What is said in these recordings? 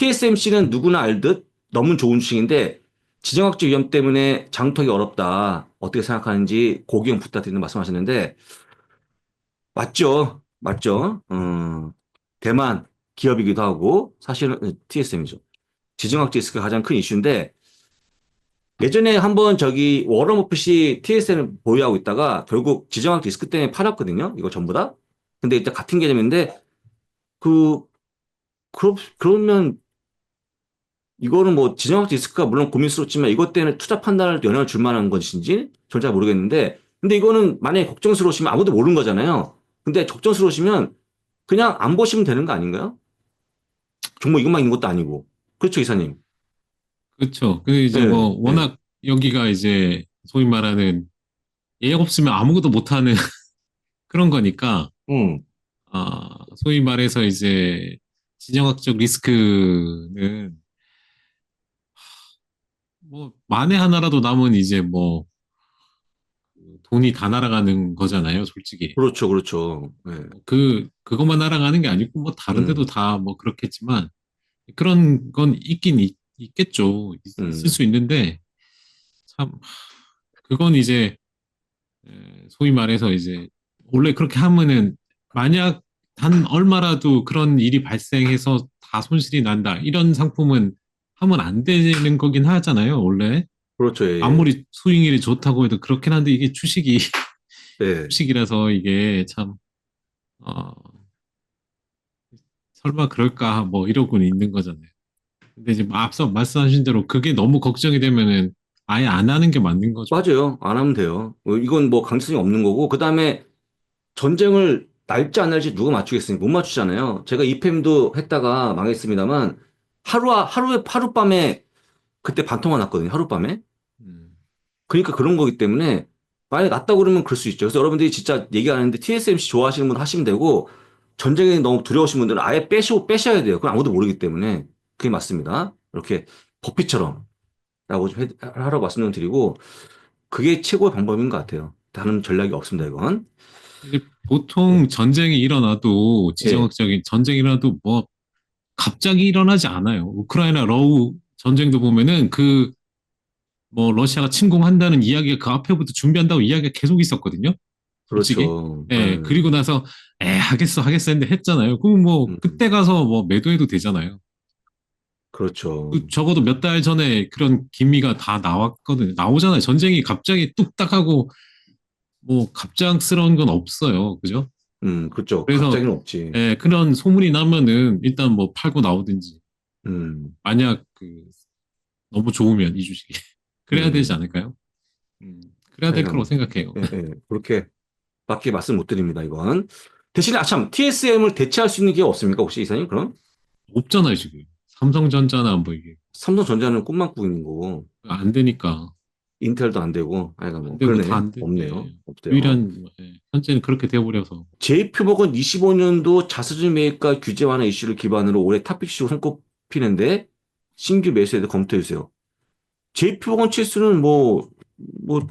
TSMC는 누구나 알듯 너무 좋은 주식인데 지정학적 위험 때문에 장통이 어렵다. 어떻게 생각하는지 고경 부탁드리는 말씀하셨는데 맞죠. 맞죠. 음, 대만 기업이기도 하고 사실은 TSM이죠. 지정학적 리스크가 가장 큰 이슈인데 예전에 한번 저기 워런 버핏이 TSM을 보유하고 있다가 결국 지정학 리스크 때문에 팔았거든요. 이거 전부 다. 근데 일단 같은 개념인데 그 그러, 그러면 이거는 뭐 지정학 리스크가 물론 고민스럽지만 이것 때문에 투자 판단을 영향을 줄 만한 것인지 전 잘 모르겠는데 근데 이거는 만약에 걱정스러우시면 아무도 모르는 거잖아요. 근데 걱정스러우시면 그냥 안 보시면 되는 거 아닌가요? 종목 이것만 있는 것도 아니고. 그렇죠, 이사님. 그렇죠. 그 이제 네, 뭐 네. 워낙 여기가 이제 소위 말하는 예약 없으면 아무것도 못하는 그런 거니까 음, 아 소위 말해서 이제 진영학적 리스크는 뭐 만에 하나라도 남은 이제 뭐 돈이 다 날아가는 거잖아요, 솔직히. 그렇죠, 그렇죠. 네. 그 그것만 날아가는 게 아니고 뭐 다른 음. 데도 다뭐 그렇겠지만 그런 건 있긴 있, 겠죠 음. 있을 수 있는데 참 그건 이제 에, 소위 말해서 이제 원래 그렇게 하면은 만약 단 얼마라도 그런 일이 발생해서 다 손실이 난다 이런 상품은 하면 안 되는 거긴 하잖아요, 원래. 그렇죠. 예, 예. 아무리 수익률이 좋다고 해도 그렇긴 한데 이게 주식이 네. 주식이라서 이게 참, 어, 설마 그럴까, 뭐, 이러고는 있는 거잖아요. 근데 지금 앞서 말씀하신 대로 그게 너무 걱정이 되면은 아예 안 하는 게 맞는 거죠. 맞아요. 안 하면 돼요. 어, 이건 뭐 강제성이 없는 거고, 그 다음에 전쟁을 날지 안 날지 누가 맞추겠습니까? 못 맞추잖아요. 제가 이팸도 했다가 망했습니다만, 하루, 하루에, 하룻밤에, 그때 반토막 났거든요. 하룻밤에. 음, 그러니까 그런 거기 때문에, 만약에 났다고 그러면 그럴 수 있죠. 그래서 여러분들이 진짜 얘기 안 하는데 TSMC 좋아하시는 분 하시면 되고, 전쟁이 너무 두려우신 분들은 아예 빼시고 빼셔야 돼요. 그건 아무도 모르기 때문에. 그게 맞습니다. 이렇게 버핏처럼. 라고 좀 해- 하라고 말씀 좀 드리고, 그게 최고의 방법인 것 같아요. 다른 전략이 없습니다, 이건. 보통 전쟁이 일어나도 네. 지정학적인 전쟁이 일어나도 뭐 갑자기 일어나지 않아요. 우크라이나 러우 전쟁도 보면은 그 뭐 러시아가 침공한다는 이야기가 그 앞에부터 준비한다고 이야기가 계속 있었거든요. 솔직히. 그렇죠. 예, 네. 그리고 나서, 에, 하겠어, 하겠어 했는데 했잖아요. 그럼 뭐, 음. 그때 가서 뭐, 매도해도 되잖아요. 그렇죠. 그 적어도 몇 달 전에 그런 기미가 다 나왔거든요. 나오잖아요. 전쟁이 갑자기 뚝딱 하고, 뭐, 갑작스러운 건 없어요. 그죠? 음, 그렇죠. 그래서- 갑자기는 없지. 예, 그런 소문이 나면은, 일단 뭐, 팔고 나오든지, 음, 만약 그, 너무 좋으면 이 주식이. 그래야 음. 되지 않을까요? 음, 그래야 될 아이고. 거라고 생각해요. 예, 예. 그렇게 밖에 말씀 못 드립니다, 이건. 대신에, 아, 참, TSM을 대체할 수 있는 기업 없습니까, 혹시 이사님? 그럼? 없잖아요, 지금. 삼성전자나 뭐, 이게. 삼성전자는 꿈만 꾸고 있는 거고, 안 되니까. 인텔도 안 되고, 아이가 뭐, 되고 그러네. 다안 돼. 없네요. 예. 없대요. 유일한 예, 현재는 그렇게 돼버려서 JP목은 25년도 자사주 매입과 규제 완화 이슈를 기반으로 올해 탑픽시로 손꼽히는데 신규 매수에도 검토해주세요. JP목은 치수는 뭐, 뭐,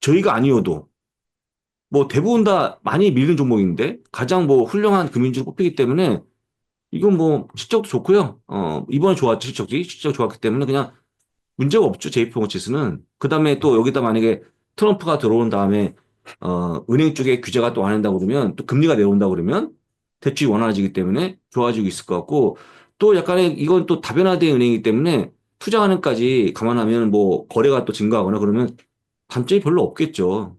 저희가 아니어도 뭐 대부분 다 많이 밀린 종목인데 가장 뭐 훌륭한 금융주로 꼽히기 때문에 이건 뭐 실적도 좋고요. 어, 이번에 좋았죠. 실적이. 실적 좋았기 때문에 그냥 문제가 없죠. JP모건 치수는. 그 다음에 또 여기다 만약에 트럼프가 들어온 다음에 어, 은행 쪽에 규제가 또 안 한다고 그러면 또 금리가 내려온다고 그러면 대출이 원활해지기 때문에 좋아지고 있을 것 같고 또 약간의 이건 또 다변화된 은행이기 때문에 투자하는까지 감안하면 뭐 거래가 또 증가하거나 그러면 단점이 별로 없겠죠.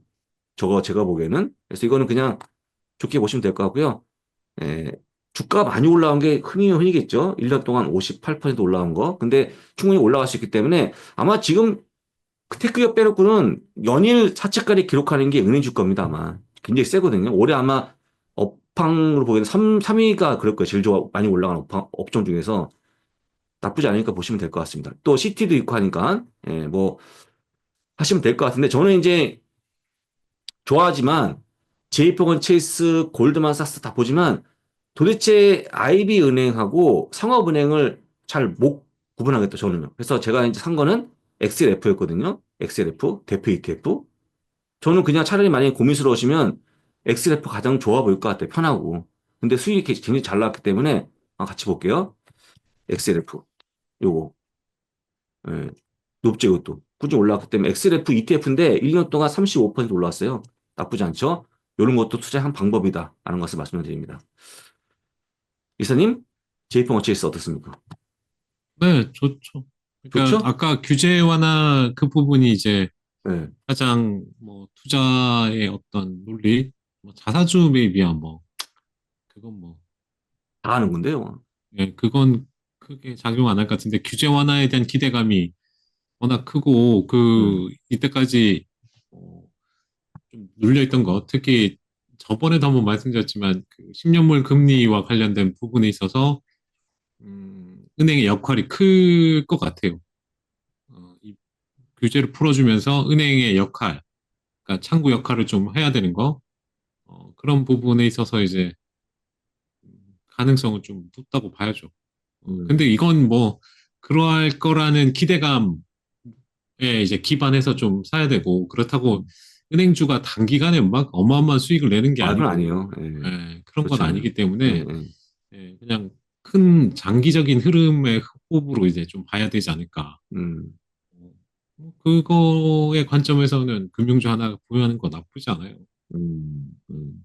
저거 제가 보기에는. 그래서 이거는 그냥 좋게 보시면 될 것 같고요. 예, 주가가 많이 올라온 게 흔히 흔히겠죠. 1년 동안 58% 올라온 거. 근데 충분히 올라갈 수 있기 때문에 아마 지금 그 테크기업 빼놓고는 연일 사채가리 기록하는 게 은행 주가입니다, 아마. 굉장히 세거든요. 올해 아마 업황으로 보기에는 3, 3위가 그럴 거예요. 제일 좋아, 많이 올라간 업황, 업종 중에서. 나쁘지 않으니까 보시면 될 것 같습니다. 또 CT도 있고 하니까, 예, 뭐, 하시면 될 것 같은데, 저는 이제 좋아하지만, 제이포건 체이스, 골드만삭스 다 보지만, 도대체 IB 은행하고 상업은행을 잘 못 구분하겠다, 저는요. 그래서 제가 이제 산 거는 XLF였거든요. XLF, 대표 ETF. 저는 그냥 차라리 만약에 고민스러우시면 XLF 가장 좋아 보일 것 같아요. 편하고. 근데 수익이 굉장히 잘 나왔기 때문에 아, 같이 볼게요. XLF. 요거. 예, 높죠, 이것도. 꾸준히 올라왔기 때문에 XLF ETF인데 1년 동안 35% 올랐어요. 나쁘지 않죠? 이런 것도 투자의 한 방법이다. 라는 것을 말씀을 드립니다. 이사님, 제이펑어치에스 어떻습니까? 네, 좋죠. 그러니까 좋죠? 아까 규제 완화 그 부분이 이제 예, 가장 뭐 투자의 어떤 논리, 뭐 자사주 매입이야 뭐 그건 뭐 다 하는 건데요. 예, 그건 크게 작용 안 할 것 같은데 규제 완화에 대한 기대감이 워낙 크고 그 이때까지 어, 좀 눌려 있던 것 특히 저번에도 한번 말씀드렸지만 그 10년물 금리와 관련된 부분에 있어서 음, 은행의 역할이 클 것 같아요. 어, 이 규제를 풀어주면서 은행의 역할, 그러니까 창구 역할을 좀 해야 되는 거 어, 그런 부분에 있어서 이제 음, 가능성은 좀 높다고 봐야죠. 어, 음. 근데 이건 뭐 그러할 거라는 기대감에 이제 기반해서 좀 사야 되고 그렇다고 은행주가 단기간에 막 어마어마한 수익을 내는 게 아, 그건 아니고 아니에요. 예. 예, 그런 그렇지 건 않아요. 아니기 때문에 예, 예. 예, 그냥 큰 장기적인 흐름의 호흡으로 이제 좀 봐야 되지 않을까. 음, 뭐 그거의 관점에서는 금융주 하나 보유하는 거 나쁘지 않아요. 음, 음.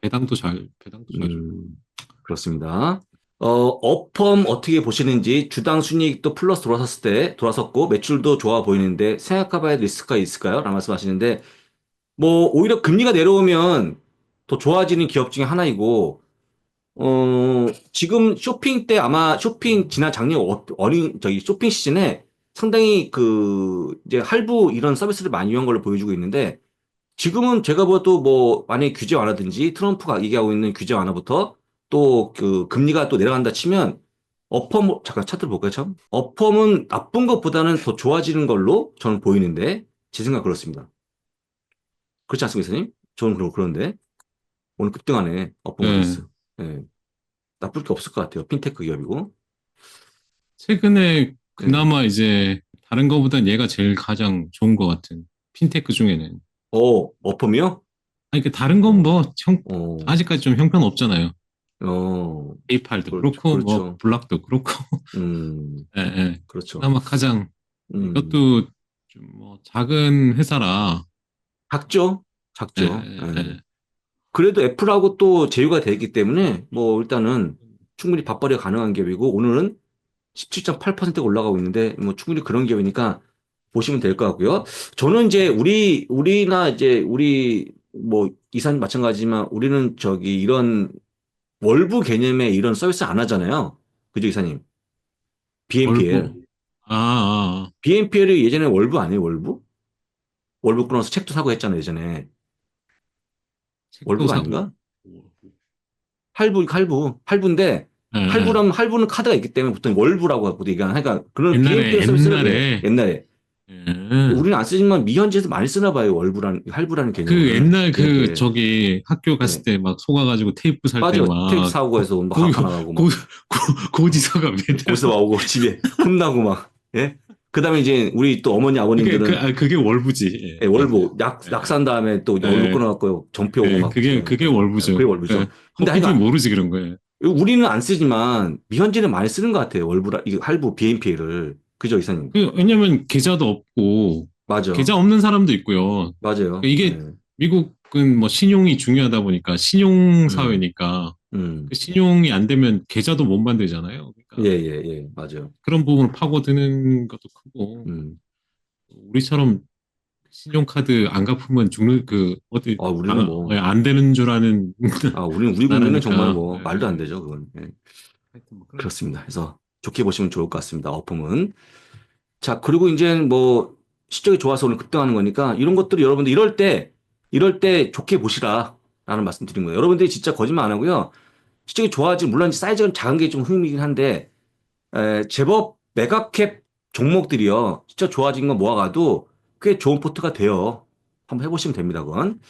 배당도 잘, 배당도 잘 주고. 음, 그렇습니다. 어, 어펌 어떻게 보시는지 주당 순이익도 플러스 돌아섰을 때 돌아섰고 매출도 좋아 보이는데 생각해봐야 리스크가 있을까요? 라는 말씀하시는데 뭐 오히려 금리가 내려오면 더 좋아지는 기업 중에 하나이고 어, 지금 쇼핑 때 아마 쇼핑 지난 작년 어- 어린 저기 쇼핑 시즌에 상당히 그 이제 할부 이런 서비스를 많이 이용한 걸로 보여주고 있는데 지금은 제가 봐도 뭐 만약에 규제 완화든지 트럼프가 얘기하고 있는 규제 완화부터 또 그 금리가 또 내려간다 치면 어펌 잠깐 차트 볼까요 참 어펌은 나쁜 것보다는 더 좋아지는 걸로 저는 보이는데 제 생각 그렇습니다. 그렇지 않습니까, 선생님? 저는 그런 그런데 오늘 급등하네 어펌 네. 서비스. 예. 나쁠 게 없을 것 같아요. 핀테크 기업이고. 최근에 그나마 이제 다른 거보단 얘가 제일 가장 좋은 것 같은 핀테크 중에는. 어, 어펌이요? 아니, 그 다른 건 뭐, 형, 어, 아직까지 좀 형편 없잖아요. 어, 페이팔도 그렇죠, 그렇고 뭐, 그렇죠. 블락도 그렇고. 음, 예, 예. 그렇죠. 그나마 가장, 음, 이것도 좀 뭐, 작은 회사라. 작죠? 작죠. 예, 예. 그래도 애플하고 또 제휴가 되기 때문에 뭐 일단은 충분히 밥벌이가 가능한 기업이고 오늘은 17.8%가 올라가고 있는데 뭐 충분히 그런 기업이니까 보시면 될 것 같고요. 저는 이제 우리 우리나 이제 우리 뭐 이사님 마찬가지지만 우리는 저기 이런 월부 개념의 이런 서비스 안 하잖아요. 그죠 이사님? BNPL. 월부. 아, 아, 아. BNPL이 예전에 월부 아니에요 월부? 월부 끊어서 책도 사고 했잖아요 예전에. 사고. 아닌가? 할부 할부 할부인데 예, 예. 할부라면 할부는 카드가 있기 때문에 보통 월부라고 하고 얘기하는 그러니까 그런 옛날에, 서비스를 옛날에. 옛날에 예. 우리는 안 쓰지만 미현지에서 많이 쓰나 봐요 월부라는 할부라는 개념. 그 옛날 그 예, 예. 저기 학교 갔을 때막 속아가지고 테이프 살때 맞아 막 테이프 사고 해서 막 학교 나가고 막 고, 고, 고지서가 매달 거기서 오고 집에 혼나고 막 예. 그다음에 이제 우리 또 어머니 그게, 아버님들은 그, 아, 그게 월부지. 예. 예, 월부 약 예. 약산 다음에 또 예. 월부 끊어갖고 전표 오고 예, 막 그게 그게 월부죠. 그게 월부죠. 예. 근데 근데 하여간 모르지 그런 거예요. 우리는 안 쓰지만 미현지는 많이 쓰는 것 같아요 월부라 이 할부 BNPL을 그죠 이사님? 그, 왜냐면 계좌도 없고 맞아. 계좌 없는 사람도 있고요. 맞아요. 이게 예. 미국은 뭐 신용이 중요하다 보니까 신용 사회니까 음. 그 신용이 안 되면 계좌도 못 만들잖아요. 그러니까 예, 예, 예, 맞아요. 그런 부분을 파고드는 것도 크고 음. 우리처럼 신용카드 안 갚으면 죽는 그 어디 아, 우리는 아, 뭐. 예, 안 되는 줄 아는 아, 우리는, 우리 국민은 나라니까. 정말 뭐, 예. 말도 안 되죠, 그건. 예. 하여튼 뭐 그런- 그렇습니다. 그래서 좋게 보시면 좋을 것 같습니다, 어품은. 자, 그리고 이제 뭐, 실적이 좋아서 오늘 급등하는 거니까, 이런 것들을 여러분들 이럴 때, 이럴 때 좋게 보시라, 라는 말씀 드린 거예요. 여러분들이 진짜 거짓말 안 하고요. 실적이 좋아지고, 물론 사이즈가 작은 게 좀 흥미이긴 한데, 에, 제법 메가캡 종목들이요, 진짜 좋아진 거 모아가도 꽤 좋은 포트가 돼요. 한번 해보시면 됩니다, 그건.